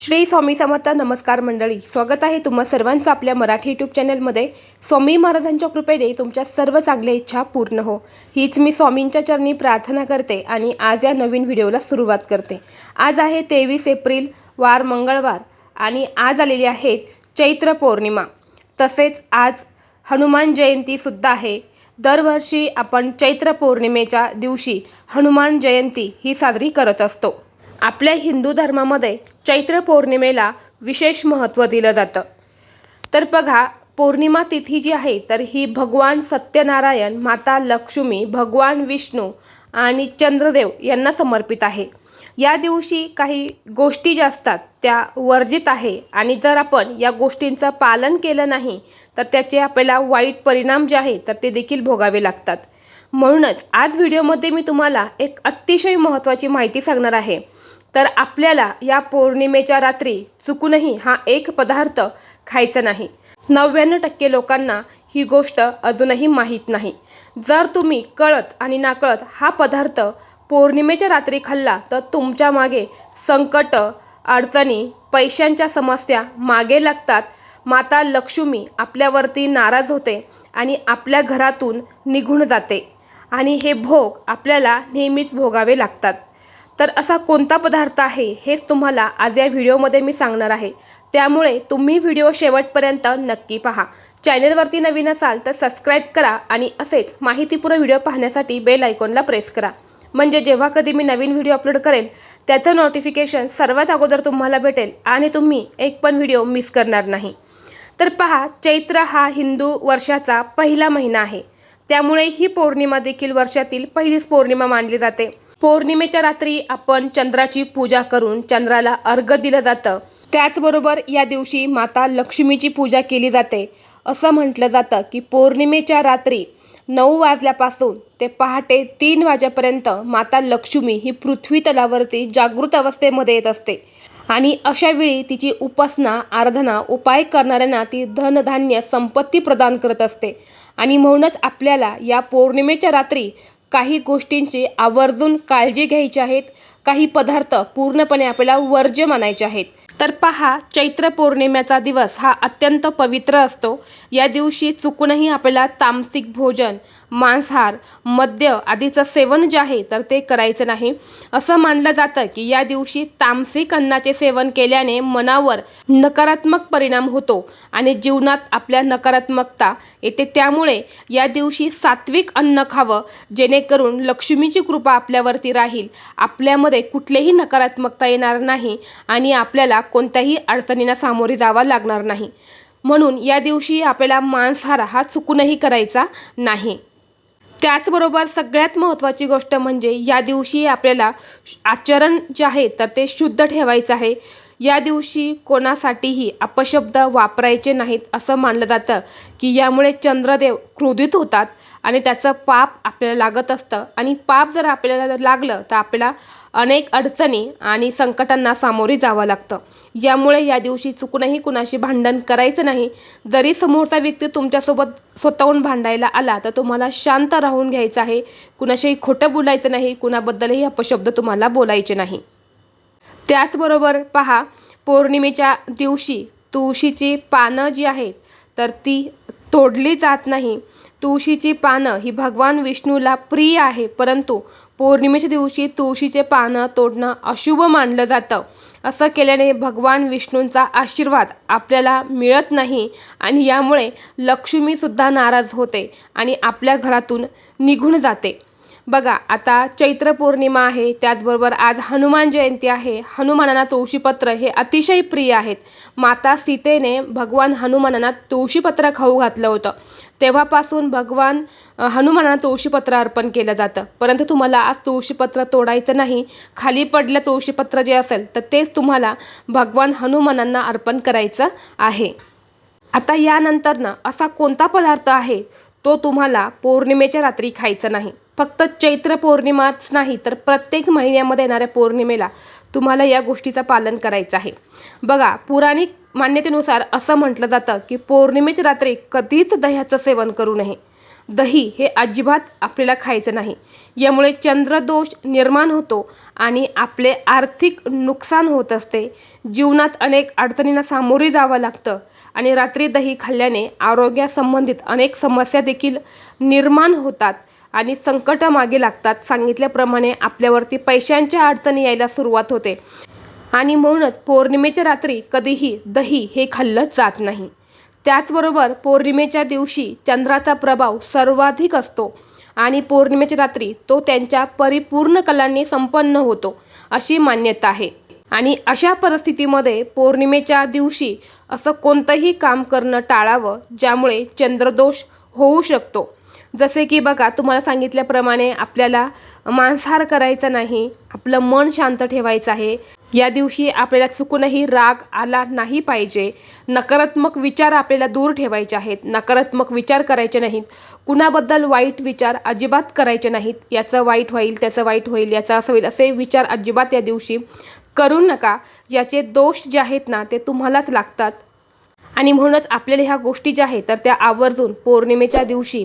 श्री स्वामी समर्थ नमस्कार मंडळी स्वागत आहे तुम्हा सर्वांचं आपल्या मराठी यूट्यूब चॅनलमध्ये स्वामी महाराजांच्या कृपेने तुमच्या सर्व चांगल्या इच्छा पूर्ण हो. हीच मी स्वामींच्या चरणी प्रार्थना करते आणि आज या नवीन व्हिडिओला सुरुवात करते. आज आहे तेवीस एप्रिल वार मंगळवार आणि आज आलेली आहेत चैत्र पौर्णिमा. तसेच आज हनुमान जयंतीसुद्धा आहे. दरवर्षी आपण चैत्र पौर्णिमेच्या दिवशी हनुमान जयंती ही साजरी करत असतो. आपल्या हिंदू धर्मामध्ये चैत्र पौर्णिमेला विशेष महत्त्व दिलं जातं. तर बघा पौर्णिमा तिथी जी आहे तर ही भगवान सत्यनारायण माता लक्ष्मी भगवान विष्णू आणि चंद्रदेव यांना समर्पित आहे. या दिवशी काही गोष्टी ज्या असतात त्या वर्जित आहे आणि जर आपण या गोष्टींचं पालन केलं नाही तर त्याचे आपल्याला वाईट परिणाम जे आहे तर ते देखील भोगावे लागतात. म्हणूनच आज व्हिडिओमध्ये मी तुम्हाला एक अतिशय महत्त्वाची माहिती सांगणार आहे. तर आपल्याला या पौर्णिमेच्या रात्री चुकूनही हा एक पदार्थ खायचा नाही. नव्याण्णव टक्के लोकांना ही गोष्ट अजूनही माहीत नाही. जर तुम्ही कळत आणि नाकळत हा पदार्थ पौर्णिमेच्या रात्री खाल्ला तर तुमच्या मागे संकट अडचणी पैशांच्या समस्या मागे लागतात. माता लक्ष्मी आपल्यावरती नाराज होते आणि आपल्या घरातून निघून जाते आणि हे भोग आपल्याला नेहमीच भोगावे लागतात. तर असा कोणता पदार्थ आहे हेच तुम्हाला आज या व्हिडिओमध्ये मी सांगणार आहे. त्यामुळे तुम्ही व्हिडिओ शेवटपर्यंत नक्की पहा. चॅनलवरती नवीन असाल तर सबस्क्राईब करा आणि असेच माहितीपूर्ण व्हिडिओ पाहण्यासाठी बेल आयकॉनला प्रेस करा. म्हणजे जेव्हा कधी मी नवीन व्हिडिओ अपलोड करेल त्याचं नोटिफिकेशन सर्वात अगोदर तुम्हाला भेटेल आणि तुम्ही एक पण व्हिडिओ मिस करणार नाही. तर पहा चैत्र हा हिंदू वर्षाचा पहिला महिना आहे. त्यामुळे ही पौर्णिमा देखील वर्षातील पहिलीच पौर्णिमा मानली जाते. पौर्णिमेच्या रात्री आपण चंद्राची पूजा करून चंद्राला अर्घ दिलं जातं. त्याचबरोबर या दिवशी माता लक्ष्मीची पूजा केली जाते. असं म्हटलं जातं की पौर्णिमेच्या रात्री नऊ वाजल्यापासून ते पहाटे तीन वाजेपर्यंत माता लक्ष्मी ही पृथ्वी तलावरती जागृत अवस्थेमध्ये येत असते. आणि अशावेळी तिची उपासना आराधना उपाय करणाऱ्यांना ती धनधान्य संपत्ती प्रदान करत असते. आणि म्हणूनच आपल्याला या पौर्णिमेच्या रात्री काही गोष्टींची आवर्जून काळजी घ्यायची आहेत. काही पदार्थ पूर्णपणे आपल्याला वर्ज्य मानायचे आहेत. तर पहा चैत्र पौर्णिमेचा दिवस हा अत्यंत पवित्र असतो. या दिवशी चुकूनही आपल्याला तामसिक भोजन मांसाहार मद्य आदीचं सेवन जे आहे तर ते करायचं नाही. असं मानलं जातं की या दिवशी तामसिक अन्नाचे सेवन केल्याने मनावर नकारात्मक परिणाम होतो आणि जीवनात आपल्या नकारात्मकता येते. त्यामुळे या दिवशी सात्विक अन्न खावं जेणेकरून लक्ष्मीची कृपा आपल्यावरती राहील. आपल्यामध्ये कुठलीही नकारात्मकता येणार नाही आणि आपल्याला कोणत्याही अडचणींना सामोरे जावं लागणार नाही. म्हणून या दिवशी आपल्याला मांसाहार हा चुकूनही करायचा नाही. त्याचबरोबर सगळ्यात महत्त्वाची गोष्ट म्हणजे या दिवशी आपल्याला आचरण जे आहे तर ते शुद्ध ठेवायचं आहे. या दिवशी कोणासाठीही अपशब्द वापरायचे नाहीत असं मानलं जातं की यामुळे चंद्रदेव क्रोधित होतात. आणि त्याचं पाप आपल्याला लागत असतं. आणि पाप जर आपल्याला लागलं तर आपल्याला अनेक अडचणी आणि संकटांना सामोरे जावं लागतं. यामुळे या दिवशी चुकूनही कुणाशी भांडण करायचं नाही. जरी समोरचा व्यक्ती तुमच्यासोबत स्वतःहून भांडायला आला तर तुम्हाला शांत राहून घ्यायचं आहे. कुणाशीही खोटं बोलायचं नाही. कुणाबद्दलही अपशब्द तुम्हाला बोलायचे नाही. त्याचबरोबर पहा पौर्णिमेच्या दिवशी तुळशीची पानं जी आहेत तर ती तोडली जात नाही. तुळशीची पानं ही भगवान विष्णूला प्रिय आहे परंतु पौर्णिमेच्या दिवशी तुळशीचे पानं तोडणं अशुभ मानलं जातं. असं केल्याने भगवान विष्णूंचा आशीर्वाद आपल्याला मिळत नाही आणि यामुळे लक्ष्मीसुद्धा नाराज होते आणि आपल्या घरातून निघून जाते. बघा आता चैत्र पौर्णिमा आहे त्याचबरोबर आज हनुमान जयंती आहे. हनुमानांना तुळशीपत्र हे अतिशय प्रिय आहेत. माता सीतेने भगवान हनुमानांना तुळशीपत्र खाऊ घातलं होतं. तेव्हापासून भगवान हनुमानांना तुळशीपत्र अर्पण केलं जातं. परंतु तुम्हाला आज तुळशीपत्र तोडायचं नाही खाली पडलं तुळशीपत्र जे असेल तर तेच तुम्हाला भगवान हनुमानांना अर्पण करायचं आहे. आता यानंतरनं असा कोणता पदार्थ आहे तो तुम्हाला पौर्णिमेच्या रात्री खायचा नाही. फक्त चैत्र पौर्णिमाच नाही तर प्रत्येक महिन्यामध्ये येणाऱ्या पौर्णिमेला तुम्हाला या गोष्टीचं पालन करायचं आहे. बघा पुराणिक मान्यतेनुसार असं म्हटलं जातं की पौर्णिमेच्या रात्री कधीच दह्याचं सेवन करू नये. दही हे अजिबात आपल्याला खायचं नाही. यामुळे चंद्रदोष निर्माण होतो आणि आपले आर्थिक नुकसान होत असते. जीवनात अनेक अडचणींना सामोरे जावं लागतं आणि रात्री दही खाल्ल्याने आरोग्यासंबंधित अनेक समस्या देखील निर्माण होतात. आणि संकट मागे लागतात सांगितल्याप्रमाणे आपल्यावरती पैशांच्या अडचणी यायला सुरुवात होते. आणि म्हणूनच पौर्णिमेच्या रात्री कधीही दही हे खाल्लं जात नाही. त्याचबरोबर पौर्णिमेच्या दिवशी चंद्राचा प्रभाव सर्वाधिक असतो आणि पौर्णिमेच्या रात्री तो त्यांच्या परिपूर्ण कलांनी संपन्न होतो अशी मान्यता आहे. आणि अशा परिस्थितीमध्ये पौर्णिमेच्या दिवशी असं कोणतंही काम करणं टाळावं ज्यामुळे चंद्रदोष होऊ शकतो. जसे की बघा तुम्हाला सांगितल्याप्रमाणे आपल्याला मांसाहार करायचा नाही आपलं मन शांत ठेवायचं आहे. या दिवशी आपल्याला चुकूनही राग आला नाही पाहिजे. नकारात्मक विचार आपल्याला दूर ठेवायचे आहेत. नकारात्मक विचार करायचे नाहीत. कुणाबद्दल वाईट विचार अजिबात करायचे नाहीत. याचं वाईट होईल त्याचं वाईट होईल याचं असं होईल असे विचार अजिबात या दिवशी करू नका. याचे दोष जे आहेत ना ते तुम्हालाच लागतात. आणि म्हणूनच आपल्याला ह्या गोष्टी ज्या आहेत तर त्या आवर्जून पौर्णिमेच्या दिवशी